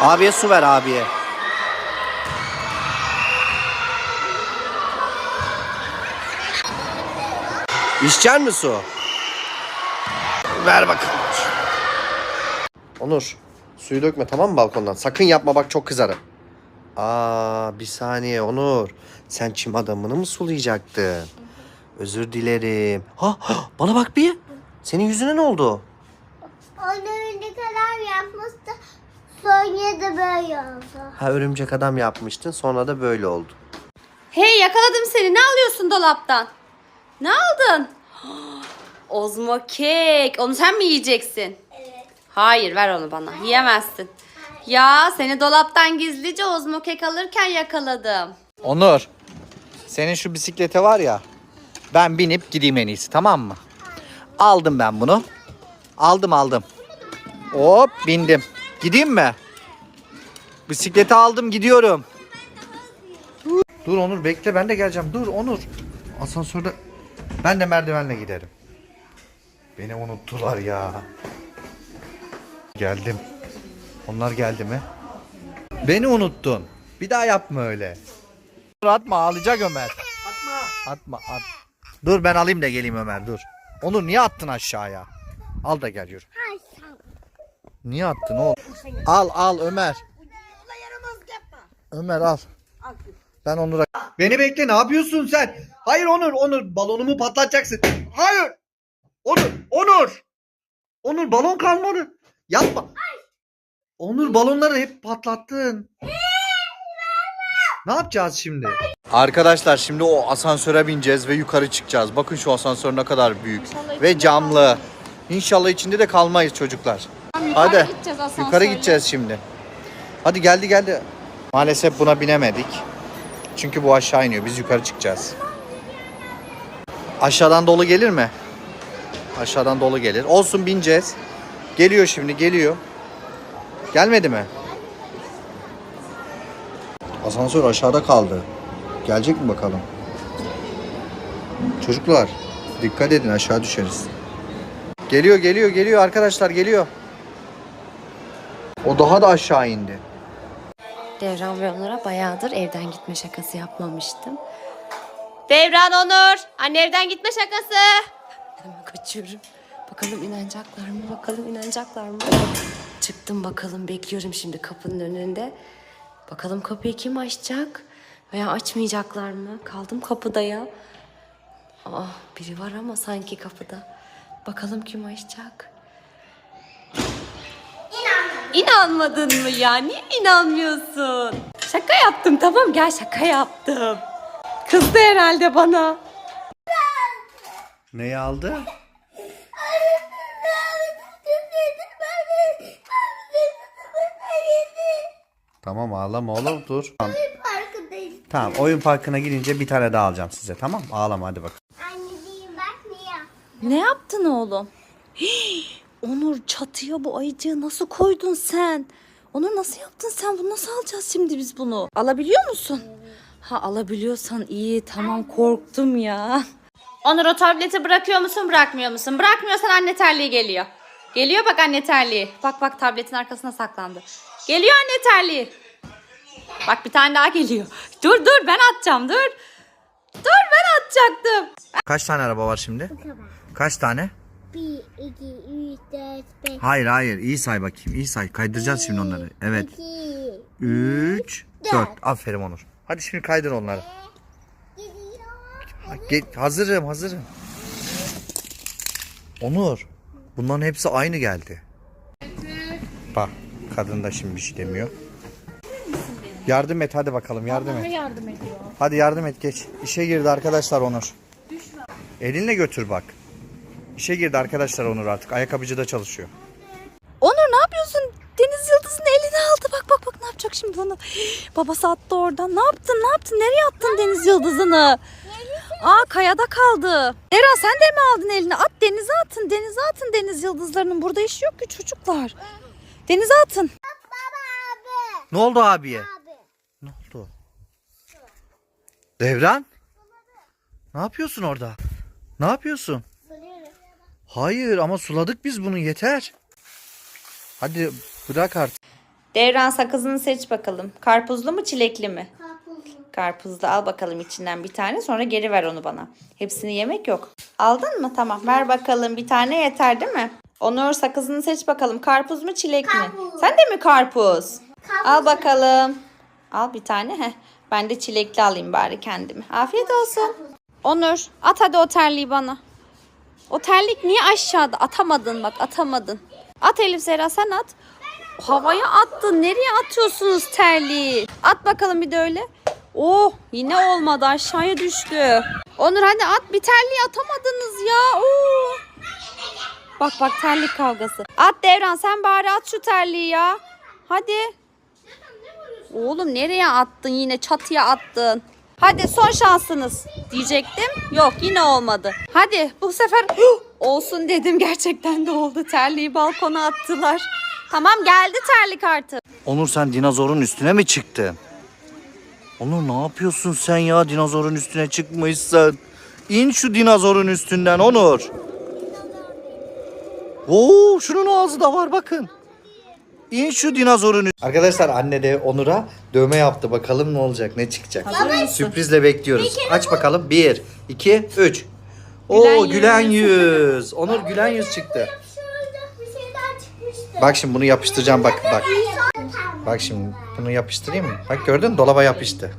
Abiye su ver abiye. İçecek mi su? Ver bakalım. Onur, suyu dökme tamam mı balkondan? Sakın yapma bak çok kızarım. Aa, bir saniye Onur. Sen çim adamını mı sulayacaktın? Özür dilerim. Ha, ha, bana bak bir. Senin yüzüne ne oldu? Onu ne kadar yapmıştı. Sonra da böyle oldu. Ha örümcek adam yapmıştın sonra da böyle oldu. Hey yakaladım seni. Ne alıyorsun dolaptan? Ne aldın? Ozmo kek. Onu sen mi yiyeceksin? Evet. Hayır ver onu bana. Yiyemezsin. Ya seni dolaptan gizlice ozmo kek alırken yakaladım. Onur. Senin şu bisiklete var ya. Ben binip gideyim en iyisi tamam mı? Aldım ben bunu. Aldım aldım. Hop bindim. Gideyim mi? Bisikleti aldım gidiyorum. Dur Onur bekle ben de geleceğim. Dur Onur. Asansörde ben de merdivenle giderim. Beni unuttular ya. Geldim. Onlar geldi mi? Beni unuttun. Bir daha yapma öyle. Dur atma ağlayacak Ömer. Atma. Atma at. Dur ben alayım da geleyim Ömer dur. Onur niye attın aşağıya? Al da gel yürü. Niye attın oğlum? Al al Ömer. Ömer al. Ben Onur'a... Beni bekle ne yapıyorsun sen? Hayır Onur Onur balonumu patlatacaksın. Hayır. Onur Onur. Onur balon kalmadı. Yapma. Onur balonları hep patlattın. Ne yapacağız şimdi? Arkadaşlar şimdi o asansöre bineceğiz ve yukarı çıkacağız. Bakın şu asansör ne kadar büyük ve camlı. İnşallah içinde de kalmayız çocuklar. Hadi gideceğiz asansörle. yukarı gideceğiz şimdi. Hadi geldi geldi. Maalesef buna binemedik. Çünkü bu aşağı iniyor. Biz yukarı çıkacağız. Aşağıdan dolu gelir mi? Aşağıdan dolu gelir. Olsun bineceğiz. Geliyor şimdi geliyor. Gelmedi mi? Asansör aşağıda kaldı. Gelecek mi bakalım? Çocuklar dikkat edin aşağı düşeriz. Geliyor geliyor geliyor arkadaşlar geliyor. O daha da aşağı indi. Devran ve Onur'a bayağıdır evden gitme şakası yapmamıştım. Devran Onur. Anne evden gitme şakası. Hemen kaçıyorum. Bakalım inanacaklar mı? Bakalım inanacaklar mı? Çıktım bakalım bekliyorum şimdi kapının önünde. Bakalım kapıyı kim açacak? Veya açmayacaklar mı? Kaldım kapıda ya. Aa, biri var ama sanki kapıda. Bakalım kim açacak? İnanmadın mı ya? Niye inanmıyorsun? Şaka yaptım tamam gel şaka yaptım. Kızdı herhalde bana. Neyi aldı? Tamam ağlama oğlum dur. Tamam. Parkındayız. Tamam oyun parkına gidince bir tane daha alacağım size tamam? Ağlama hadi bak. Anneciğim bak ne yap. Ne yaptın oğlum? Hii, Onur çatıya bu ayıcığı nasıl koydun sen? Onur nasıl yaptın sen? Bunu nasıl alacağız şimdi biz bunu? Alabiliyor musun? Ha alabiliyorsan iyi tamam korktum ya. Onur o tableti bırakıyor musun bırakmıyor musun? Bırakmıyorsan anne terliği geliyor. Geliyor bak anne terliği. Bak bak tabletin arkasına saklandı. Geliyor anne terliği. Bak bir tane daha geliyor. Dur dur ben atacağım dur. Dur ben atacaktım. Kaç tane araba var şimdi? Kaç tane? 1, 2, 3, 4, 5, Hayır hayır iyi say bakayım iyi say kaydıracağız şimdi onları. Evet. 2, 3, 4. Aferin Onur. Hadi şimdi kaydır onları. Ha, ge- hazırım hazırım. Onur. Bunların hepsi aynı geldi. Bak kadın da şimdi bir şey demiyor. Yardım et hadi bakalım yardım et. yardım ediyor. Hadi yardım et geç. İşe girdi arkadaşlar Onur. Elinle götür bak. İşe girdi arkadaşlar Onur artık. Ayakkabıcıda çalışıyor. Onur ne yapıyorsun? Deniz yıldızını eline aldı. Bak bak bak ne yapacak şimdi onu. Babası attı oradan. Ne yaptın? Ne yaptın? Nereye attın deniz yıldızını? Aa kayada kaldı. Dera sen de mi aldın eline? At denize atın. Denize atın deniz yıldızlarının. Burada işi yok ki çocuklar. Denize atın. Ne oldu abiye? Abi. Ne oldu? Devran? Ne yapıyorsun orada? Ne yapıyorsun? Hayır ama suladık biz bunu yeter. Hadi bırak artık. Devran sakızını seç bakalım. Karpuzlu mu çilekli mi? Karpuzlu. Karpuzlu al bakalım içinden bir tane sonra geri ver onu bana. Hepsini yemek yok. Aldın mı? Tamam ver bakalım bir tane yeter değil mi? Onur sakızını seç bakalım. Karpuz mu çilek mi? Karpuz. Sen de mi karpuz? Karpuz. Al bakalım. Al bir tane. Heh. Ben de çilekli alayım bari kendimi. Afiyet olsun. Onur at hadi o terliği bana. O terlik niye aşağıda? Atamadın bak atamadın. At Elif Zera sen at. Havaya attın. Nereye atıyorsunuz terliği? At bakalım bir de öyle. Oh yine olmadı aşağıya düştü. Onur hadi at bir terliği atamadınız ya. Oo. Bak bak terlik kavgası. At Devran sen bari at şu terliği ya. Hadi. Oğlum nereye attın yine çatıya attın. Hadi son şansınız diyecektim. Yok yine olmadı. Hadi bu sefer olsun dedim gerçekten de oldu. Terliği balkona attılar. Tamam geldi terlik artık. Onur sen dinozorun üstüne mi çıktın? Onur ne yapıyorsun sen ya dinozorun üstüne çıkmışsın. İn şu dinozorun üstünden Onur. Oo şunun ağzı da var bakın. İn şu dinozorun. Arkadaşlar anne de Onur'a dövme yaptı. Bakalım ne olacak ne çıkacak. Hazır mısın? Sürprizle bekliyoruz. Aç bakalım. 1, 2, 3. Oo Gülen gülen yüz. Onur gülen yüz çıktı. Şurada bir şey daha çıkmıştı. Bak şimdi bunu yapıştıracağım bak bak. Tamam. Bak şimdi bunu yapıştırayım mı? Bak gördün mü? dolaba yapıştı.